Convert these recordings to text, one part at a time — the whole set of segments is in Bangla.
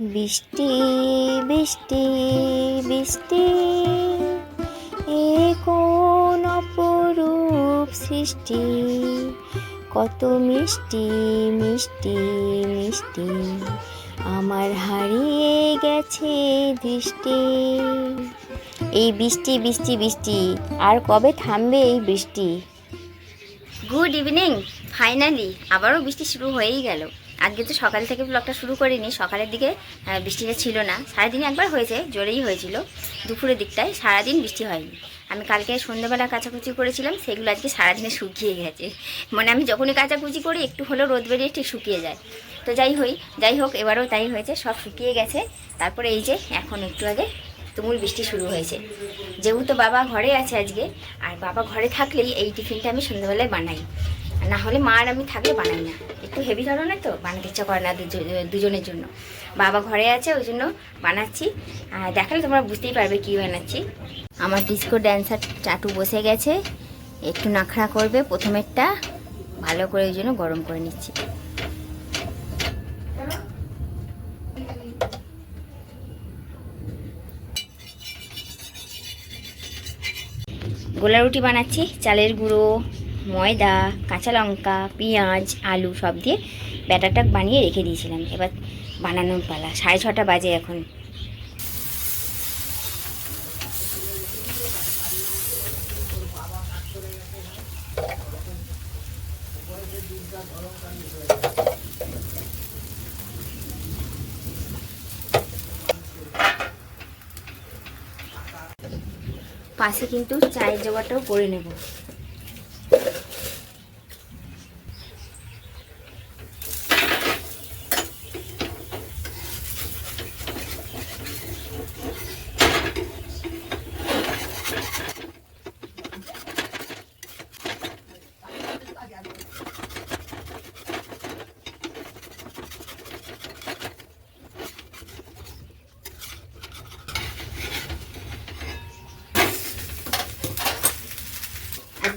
বৃষ্টি বৃষ্টি বৃষ্টি। এ কোন অপরূপ সৃষ্টি? কত মিষ্টি মিষ্টি মিষ্টি। আমার হারিয়ে গেছে দৃষ্টি। এই বৃষ্টি বৃষ্টি বৃষ্টি। আর কবে থামবে এই বৃষ্টি? গুড ইভিনিং ফাইনালি আবারও বৃষ্টি শুরু হয়েই গেল। আজকে তো সকাল থেকে ব্লগটা শুরু করিনি, সকালের দিকে বৃষ্টিটা ছিল না। সারাদিন একবার হয়েছে, জোরেই হয়েছিল। দুপুরের দিকটায় সারাদিন বৃষ্টি হয়নি। আমি কালকে সন্ধ্যেবেলা কাচাকুচি করেছিলাম, সেগুলো আজকে সারাদিনে শুকিয়ে গেছে। মানে আমি যখনই কাচাকুচি করি, একটু হলেও রোদ বেরিয়ে ঠিক শুকিয়ে যায়। তো যাই হই, যাই হোক, এবারও তাই হয়েছে, সব শুকিয়ে গেছে। তারপরে এই যে, এখন একটু আগে তুমুল বৃষ্টি শুরু হয়েছে। যেহেতু বাবা ঘরে আছে আজকে, আর বাবা ঘরে থাকলেই এই টিফিনটা আমি সন্ধ্যাবেলায় বানাই। না হলে মা আর আমি থাকলে বানাই না। একটু হেভি ধরনের তো, বানাতে ইচ্ছা করে না দুজ- দুজনের জন্য। বাবা ঘরে আছে, ওই জন্য বানাচ্ছি। আর দেখালে তোমরা বুঝতেই পারবে কী বানাচ্ছি। আমার ডিস্কো ড্যান্সার চাটু বসে গেছে। একটু নাখড়া করবে প্রথমেরটা। ভালো করে ওই জন্য গরম করে নিচ্ছি। গোলা রুটি বানাচ্ছি, চালের গুঁড়ো। ময়দা, কাঁচা লঙ্কা, পেঁয়াজ, আলু সব দিয়ে ব্যাটারটা বানিয়ে রেখে দিয়েছিলাম। এবার বানানোর পালা। সাড়ে ছটা বাজে এখন। পাশে কিন্তু চায়ের জোগাড়টাও করে নেব।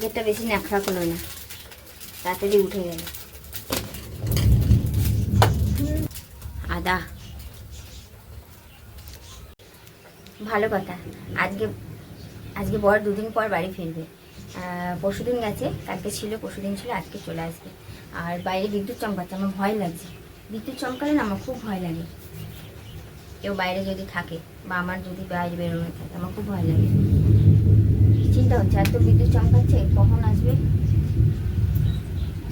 আজকেরটা বেশি ন্যাকড়া করল না। তাড়াতাড়ি উঠে গেল। আদা। ভালো কথা। আজকে আজকে বর দুদিন পর বাড়ি ফিরবে। পরশুদিন গেছে, কালকে ছিল পরশু দিন ছিল, আজকে চলে আসবে। আর বাইরে বিদ্যুৎ চমকাচ্ছে, আমার ভয় লাগছে। বিদ্যুৎ চমকালে না আমার খুব ভয় লাগে। কেউ বাইরে যদি থাকে, বা আমার যদি বাইরে বেরোনো থাকে, আমার খুব ভয় লাগে। চিন্তা হচ্ছে এত বিদ্যুৎ চমকাচ্ছে, কখন আসবে?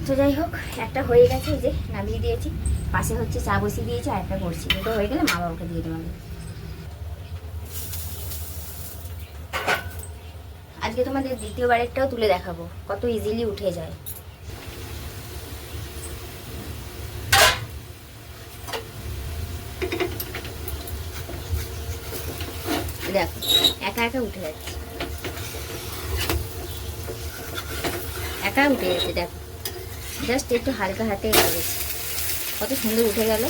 তো যাই হোক, একটা হয়ে গেছে যে নামিয়ে দিয়েছি। পাশে হচ্ছে চা বসিয়ে দিয়েছি আর একটা করছি। দুটো হয়ে গেলে মা বাবাকে দিয়ে দেবো। আজকে তোমাদের দ্বিতীয়বারেরটাও তুলে দেখাবো, কত ইজিলি উঠে যায়। দেখো, একা একা উঠে যাচ্ছে। একা উঠে গেছে দেখো। জাস্ট একটু হালকা হাতে করেছে কত সুন্দর উঠে গেল।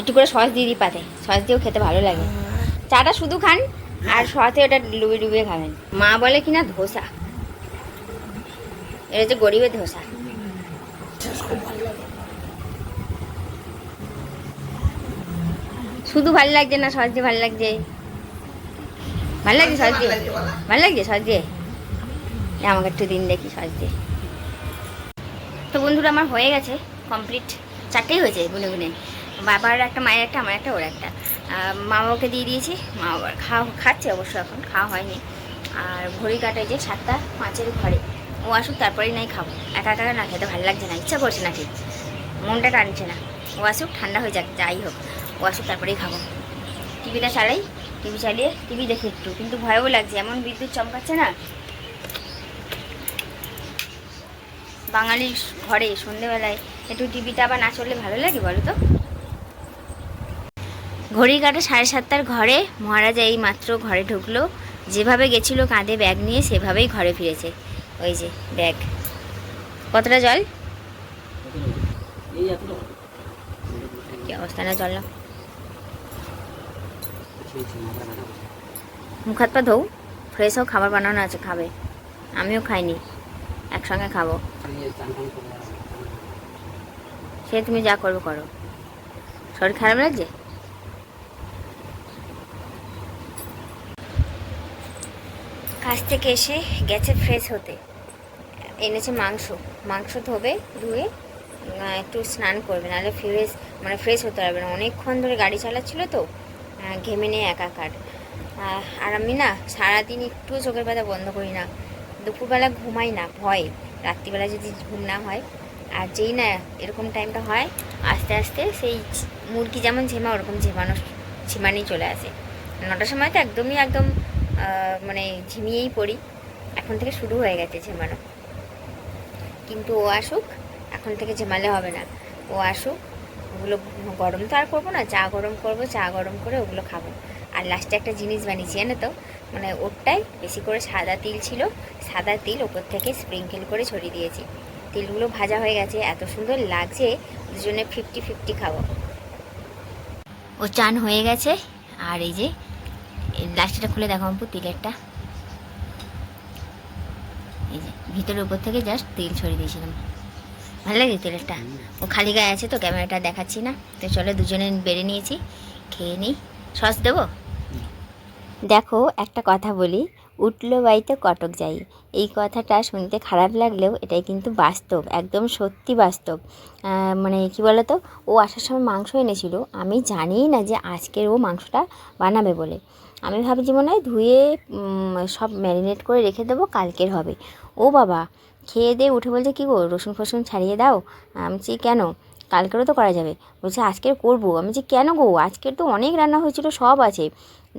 একটু করে সস দিয়ে দিই পাতে। সস দিয়েও খেতে ভালো লাগে। চাটা শুধু খান। আর সাথে ওটা ডুবে ডুবিয়ে খাবেন। মা বলে কিনা ধোসা। এটা হচ্ছে গরিবের ধোসা। শুধু ভালো লাগছে না দিয়ে ভালো লাগছে? ভালো লাগছে দিয়ে ভালো লাগছে এ, আমাকে একটু দিন দেখি দিয়ে তো বন্ধুরা আমার হয়ে গেছে কমপ্লিট চারটেই হয়েছে গুনে গুনে। বাবার একটা, মায়ের একটা, আমার একটা, ওর একটা। মা বাবাকে দিয়ে দিয়েছি, মা বাবার খাওয়া খাচ্ছে অবশ্য এখন, খাওয়া হয়নি। আর ঘড়ি কাটায় যে সাতটা পাঁচের ঘরে। ও আসুক, তারপরেই নাই খাব। একা একা না খেতে ভালো লাগছে না, ইচ্ছা করছে না ঠিক মনটা টানছে না। ও আসুক, ঠান্ডা হয়ে যাক, যাই হোক। ও আসুক, তারপরেই খাব। টিভিটা চালাই, টিভি চালিয়ে, টিভি দেখে একটু। কিন্তু ভয়ও লাগছে, এমন বিদ্যুৎ চমকাচ্ছে না। বাঙালির ঘরে সন্ধেবেলায় একটু টিভিটা আবার না চললে ভালো লাগে বলো তো? ঘড়ি কাটা সাড়ে সাতটার ঘরে, মহারাজা এই মাত্র ঘরে ঢুকলো। যেভাবে গেছিল কাঁধে ব্যাগ নিয়ে সেভাবেই ঘরে ফিরেছে। ওই যে, ব্যাগ। কতটা জল? এতটা অবস্থা না চল না। মুখ হাত পা ধৌ। ফ্রেশ হোক, খাবার বানানো আছে, খাবে। আমিও খাইনি। একসঙ্গে খাব। সে তুমি যা করবে করো। শরীর খারাপ লাগছে? কাজ থেকে এসে গেছে ফ্রেশ হতে। এনেছে মাংস। মাংস ধোবে, ধুয়ে একটু স্নান করবে। নাহলে ফ্রেশ মানে ফ্রেশ হতে পারবে না। অনেকক্ষণ ধরে গাড়ি চালাচ্ছিল তো ঘেমে নিয়ে একাকার। আর আমি না সারাদিন একটু চোখের পাতা বন্ধ করি না। দুপুরবেলা ঘুমাই না, ভয়। রাত্রিবেলা যদি ঘুম না হয়। আর যেই না এরকম টাইমটা হয়, আস্তে আস্তে সেই মুরগি যেমন ঝেমা, ওরকম ঝেমানো, ঝিমানি চলে আসে। নটার সময় তো একদমই, একদম মানে ঝিমিয়েই পড়ি। এখন থেকে শুরু হয়ে গেছে ঝেমানো। কিন্তু ও আসুক, এখন থেকে ঝেমালে হবে না। ও আসুক, ওগুলো গরম তো আর করব না, চা গরম করব, চা গরম করে ওগুলো খাব। আর লাস্টে একটা জিনিস বানিয়েছি, জানো তো? মানে ওরটাই বেশি করে সাদা তিল ছিল, সাদা তিল ওপর থেকে স্প্রিঙ্কেল করে ছড়িয়ে দিয়েছি। তিলগুলো ভাজা হয়ে গেছে, এত সুন্দর লাগছে, দুজনে ফিফটি ফিফটি খাব। ও চান হয়ে গেছে, আর এই যে লাস্টটা খুলে দেখো অম্পু, তিলেরটা। এই যে ভিতরের উপর থেকে জাস্ট তেল ছড়িয়ে দিয়েছিলাম। ভালো লাগে তেলেরটা? ও খালি গায়ে আছে তো, ক্যামেরাটা দেখাচ্ছি না। তো চলো দুজনে বেড়ে নিয়েছি, খেয়ে নিই। সস দেবো? দেখো, একটা কথা বলি, উঠল বাড়িতে কটক যাই। এই কথাটা শুনতে খারাপ লাগলেও এটাই কিন্তু বাস্তব, একদম সত্যি বাস্তব। মানে কি বলতো, ও আসার সময় মাংস এনেছিল। আমি জানিই না যে আজকের ও মাংসটা বানাবে বলে। আমি ভাবছি মনে হয় ধুয়ে সব ম্যারিনেট করে রেখে দেবো, কালকের হবে। ও বাবা, খেয়ে দিয়ে উঠে বলছে, কী গো, রসুন ফসুন ছাড়িয়ে দাও? আমি বলছি, কেন? কালকেরও তো করা যাবে। বলছে, আজকের করব। আমি বলছি, কেন গো? আজকের তো অনেক রান্না হয়েছিল, সব আছে।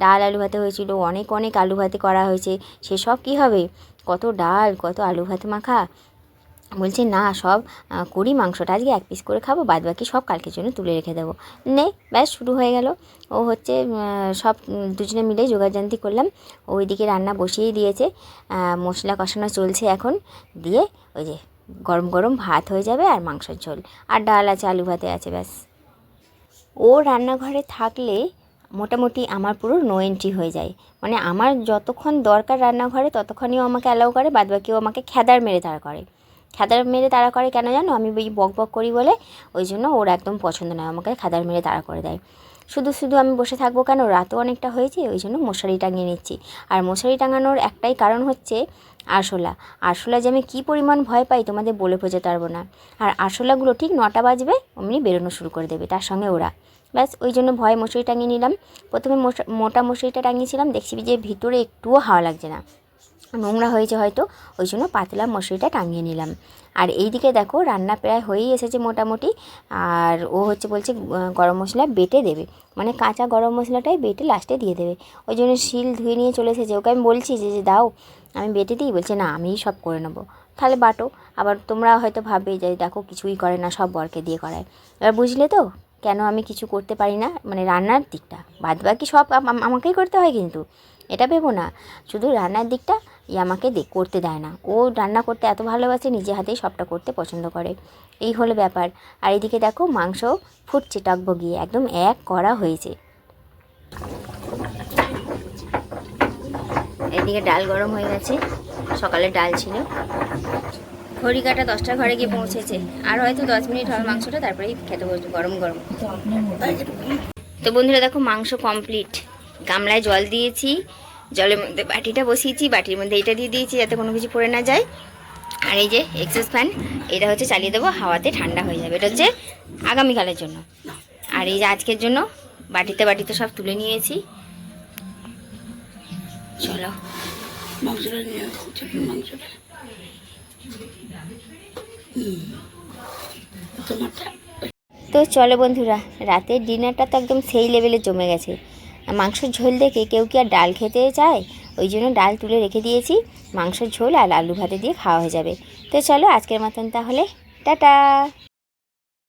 ডাল, আলু ভাতে হয়েছিল, অনেক অনেক আলু ভাতে করা হয়েছে, সেসব কী হবে? কত ডাল, কত আলু ভাতে মাখা। বলছে, না, সব করি মাংসটা আজকে এক পিস করে খাব বাদ বাকি সব কালকের জন্য তুলে রেখে দেবো। নে, ব্যাস, শুরু হয়ে গেল। ও হচ্ছে সব দুজনে মিলে যোগাযান্তি করলাম। ওইদিকে রান্না বসিয়েই দিয়েছে। মশলা কষানো চলছে এখন। দিয়ে ওই যে গরম গরম ভাত হয়ে যাবে আর মাংসের ঝোল। আর ডাল আছে, আলু ভাতে আছে, ব্যাস। ও রান্নাঘরে থাকলে মোটামুটি আমার পুরো নো এন্ট্রি হয়ে যায়। মানে আমার যতক্ষণ দরকার রান্নাঘরে, ততক্ষণই আমাকে অ্যালাউ করে বাদ বাকি ও আমাকে খেদার মেরে তাড়া করে। খেদার মেরে তাড়া করে কেন জানো? আমি ওই বক বক করি বলে ওই জন্য ওর একদম পছন্দ নয় আমাকে, খেদার মেরে তাড়া করে দেয়। শুধু শুধু আমি বসে থাকব কেন? রাতও অনেকটা হয়েছে, ওই জন্য মশারি টাঙিয়ে নিচ্ছি। আর মশারি টাঙানোর একটাই কারণ হচ্ছে আরশোলা। আরশোলা যে আমি কী পরিমাণ ভয় পাই তোমাদের বলে বোঝাতে পারব না। আর আরশোলাগুলো ঠিক নটা বাজবে, অমনি বেরোনো শুরু করে দেবে, তার সঙ্গে ওরা। ব্যাস, ওই জন্য ভয় মশারি টাঙিয়ে নিলাম। প্রথমে মোটা মশারিটা টাঙিয়েছিলাম, দেখছি যে ভিতরে একটুও হাওয়া লাগছে না। নোংরা হয়েছে হয়তো, ওই জন্য পাতলা মশারিটা টাঙিয়ে নিলাম। আর এই দিকে দেখো, রান্না প্রায় হয়েই এসেছে মোটামুটি। আর ও হচ্ছে বলছে গরম মশলা বেটে দেবে। মানে কাঁচা গরম মশলাটাই বেটে লাস্টে দিয়ে দেবে। ওই জন্য শিল ধুয়ে নিয়ে চলে এসেছে। ওকে আমি বলছি যে যে দাও, আমি বেটে দিই। বলছে, না, আমিই সব করে নেব। তাহলে বাটো। আবার তোমরা হয়তো ভাববে যে, দেখো, কিছুই করে না, সব বরকে দিয়ে করায়। এবার বুঝলে তো, কেন আমি কিছু করতে পারি না? মানে রান্নার দিকটা। বাদ বাকি সব আম- আম- আমাকেই করতে হয় কিন্তু। এটা ভেবো না। শুধু রান্নার দিকটা ই আমাকে করতে দেয় না। ও রান্না করতে এত ভালোবাসে, নিজে হাতেই সবটা করতে পছন্দ করে। এই হলো ব্যাপার। আর এদিকে দেখো, মাংস ফুটছে টকবগিয়ে, একদম এক করা হয়েছে। এদিকে ডাল গরম হয়ে গেছে, সকালে ডাল ছিল। ঘড়ি কাটা দশটার ঘরে গিয়ে পৌঁছেছে। আর হয়তো দশ মিনিট হবে মাংসটা, তারপরেই খেতে বসবে, গরম গরম। তো বন্ধুরা দেখো, মাংস কমপ্লিট গামলায় জল দিয়েছি জলের মধ্যে বাটিটা বসিয়েছি বাটির মধ্যে এটা দিয়ে দিয়েছি যাতে কোনো কিছু পড়ে না যায়। আর এই যে এক্সেস ফ্যান এটা হচ্ছে চালিয়ে দেবো হাওয়াতে ঠান্ডা হয়ে যাবে। এটা হচ্ছে আগামীকালের জন্য। আর এই যে আজকের জন্য বাটিতে বাটিতে সব তুলে নিয়েছি। চলো। মাংসটা নিয়ে মাংসটা। তোমারটা তো চলো বন্ধুরা রাতের ডিনারটা তো একদম সেই লেভেলে জমে গেছে। মাংসের ঝোল দেখে কেউ কি আর ডাল খেতে চায়? ওই জন্য ডাল তুলে রেখে দিয়েছি। মাংসের ঝোল আর আলু ভাতে দিয়ে খাওয়া হয়ে যাবে। তো চলো আজকের মতন তাহলে। টাটা!